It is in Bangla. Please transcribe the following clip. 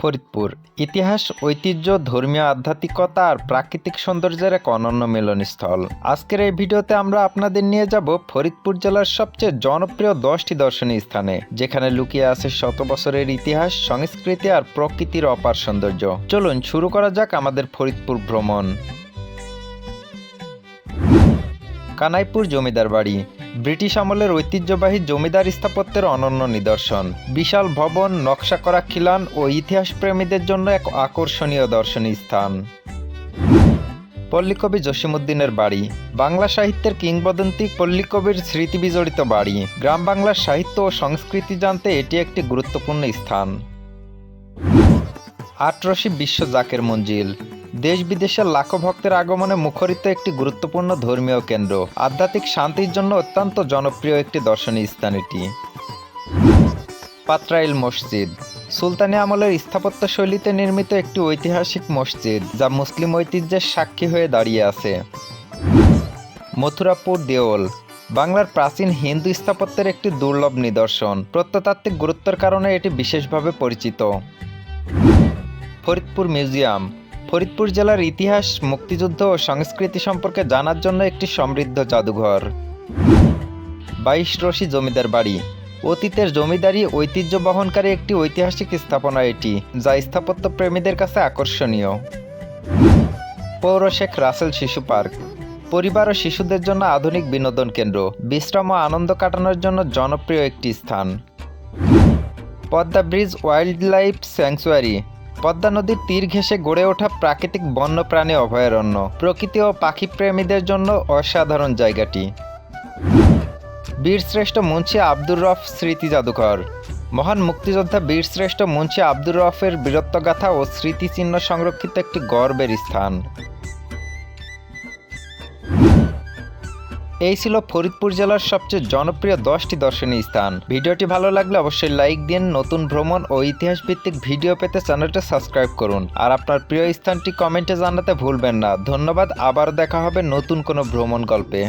ফরিদপুর। ইতিহাস, ঐতিহ্য, ধর্মীয় আধ্যাত্মিকতা আর প্রাকৃতিক সৌন্দর্যের এক অনন্য মিলনস্থল। আজকের এই ভিডিওতে আমরা আপনাদের নিয়ে যাব ফরিদপুর জেলার সবচেয়ে জনপ্রিয় দশটি দর্শনীয় স্থানে, যেখানে লুকিয়ে আছে শত বছরের ইতিহাস, সংস্কৃতি আর প্রকৃতির অপার সৌন্দর্য। চলুন শুরু করা যাক আমাদের ফরিদপুর ভ্রমণ। কানাইপুর জমিদার বাড়ি। ব্রিটিশ আমলের ঐতিহ্যবাহী জমিদার স্থাপত্যের অনন্য নিদর্শন। বিশাল ভবন, নকশা করা খিলান ও ইতিহাস প্রেমীদের জন্য এক আকর্ষণীয় দর্শনীয় স্থান। পল্লীকবি জসিমুদ্দিনের বাড়ি। বাংলা সাহিত্যের কিংবদন্তি পল্লীকবির স্মৃতি বিজড়িত বাড়ি। গ্রাম বাংলার সাহিত্য ও সংস্কৃতি জানতে এটি একটি গুরুত্বপূর্ণ স্থান। আটরশি বিশ্ব জাকের মঞ্জিল। দেশ বিদেশের লাখো ভক্তের আগমনে মুখরিত একটি গুরুত্বপূর্ণ ধর্মীয় কেন্দ্র। আধ্যাত্মিক শান্তির জন্য অত্যন্ত জনপ্রিয় একটি দর্শনীয় স্থান এটি। পাত্রাইল মসজিদ। সুলতানি আমলের স্থাপত্য শৈলীতে নির্মিত একটি ঐতিহাসিক মসজিদ, যা মুসলিম ঐতিহ্যের সাক্ষী হয়ে দাঁড়িয়ে আছে। মথুরাপুর দেওল বাংলার প্রাচীন হিন্দু স্থাপত্যের একটি দুর্লভ নিদর্শন। প্রত্নতাত্ত্বিক গুরুত্বের কারণে এটি বিশেষভাবে পরিচিত। ফরিদপুর মিউজিয়াম। ফরিদপুর জেলার ইতিহাস, মুক্তিযুদ্ধ ও সংস্কৃতি সম্পর্কে জানার জন্য একটি সমৃদ্ধ জাদুঘর। বাইশ রশি জমিদার বাড়ি। অতীতের জমিদারি ঐতিহ্য বহনকারী একটি ঐতিহাসিক স্থাপনা এটি, যা স্থাপত্য প্রেমীদের কাছে আকর্ষণীয়। পৌর শেখ রাসেল শিশু পার্ক। পরিবার ও শিশুদের জন্য আধুনিক বিনোদন কেন্দ্র, বিশ্রাম ও আনন্দ কাটানোর জন্য জনপ্রিয় একটি স্থান। Padma bridge wildlife sanctuary. Padma নদীর তীর ঘেঁষে গড়ে ওঠা প্রাকৃতিক বন্যপ্রাণী অভয়ারণ্য। প্রকৃতি ও পাখি প্রেমীদের জন্য অসাধারণ জায়গাটি। বীরশ্রেষ্ঠ মুন্সি আব্দুর রফ স্মৃতি জাদুঘর। মহান মুক্তিযোদ্ধা বীরশ্রেষ্ঠ মুন্সি আব্দুর রফের বীরত্বগাথা ও স্মৃতিচিহ্ন সংরক্ষিত একটি গর্বের স্থান। এই ছিল ফরিদপুর জেলার সবচেয়ে জনপ্রিয় দশটি দর্শনীয় স্থান। ভিডিওটি ভালো লাগলে অবশ্যই লাইক দিন, নতুন ভ্রমণ ও ইতিহাস ভিত্তিক ভিডিও পেতে চ্যানেলটা সাবস্ক্রাইব করুন। আর আপনার প্রিয় স্থানটি কমেন্টে জানাতে ভুলবেন না। ধন্যবাদ আবার দেখা হবে নতুন কোনো ভ্রমণ গল্পে।